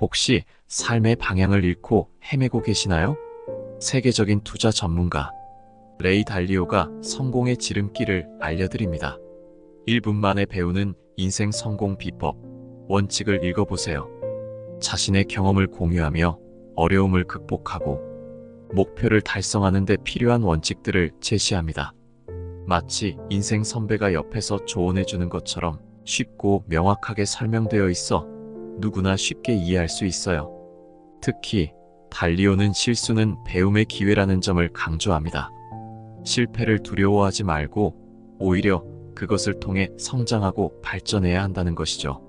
혹시 삶의 방향을 잃고 헤매고 계시나요? 세계적인 투자 전문가 레이 달리오가 성공의 지름길을 알려드립니다. 1분 만에 배우는 인생 성공 비법 원칙을 읽어보세요. 자신의 경험을 공유하며 어려움을 극복하고 목표를 달성하는 데 필요한 원칙들을 제시합니다. 마치 인생 선배가 옆에서 조언해주는 것처럼 쉽고 명확하게 설명되어 있어 누구나 쉽게 이해할 수 있어요. 특히 달리오는 실수는 배움의 기회라는 점을 강조합니다. 실패를 두려워하지 말고 오히려 그것을 통해 성장하고 발전해야 한다는 것이죠.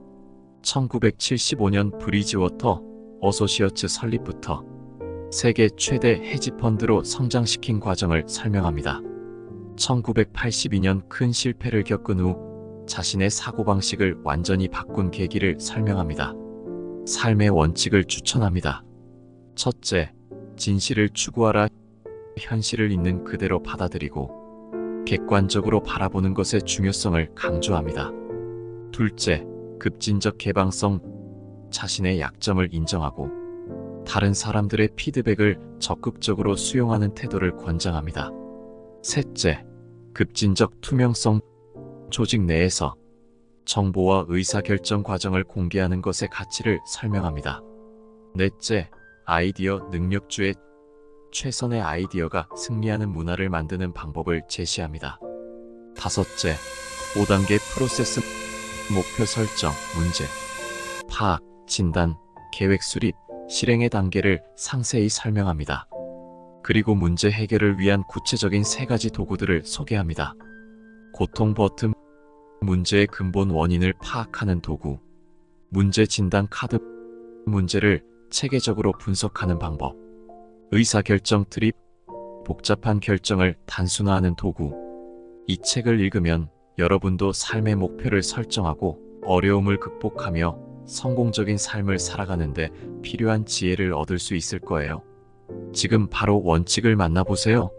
1975년 브리지워터 어소시어츠 설립부터 세계 최대 헤지펀드로 성장시킨 과정을 설명합니다. 1982년 큰 실패를 겪은 후 자신의 사고방식을 완전히 바꾼 계기를 설명합니다. 삶의 원칙을 추천합니다. 첫째, 진실을 추구하라. 현실을 있는 그대로 받아들이고 객관적으로 바라보는 것의 중요성을 강조합니다. 둘째, 급진적 개방성. 자신의 약점을 인정하고 다른 사람들의 피드백을 적극적으로 수용하는 태도를 권장합니다. 셋째, 급진적 투명성. 조직 내에서 정보와 의사결정 과정을 공개하는 것의 가치를 설명합니다. 넷째, 아이디어 능력주의 최선의 아이디어가 승리하는 문화를 만드는 방법을 제시합니다. 다섯째, 5단계 프로세스 목표 설정, 문제, 파악, 진단, 계획 수립, 실행의 단계를 상세히 설명합니다. 그리고 문제 해결을 위한 구체적인 세 가지 도구들을 소개합니다. 고통 버튼, 문제의 근본 원인을 파악하는 도구, 문제 진단 카드, 문제를 체계적으로 분석하는 방법, 의사결정 트립, 복잡한 결정을 단순화하는 도구. 이 책을 읽으면 여러분도 삶의 목표를 설정하고 어려움을 극복하며 성공적인 삶을 살아가는데 필요한 지혜를 얻을 수 있을 거예요. 지금 바로 원칙을 만나보세요.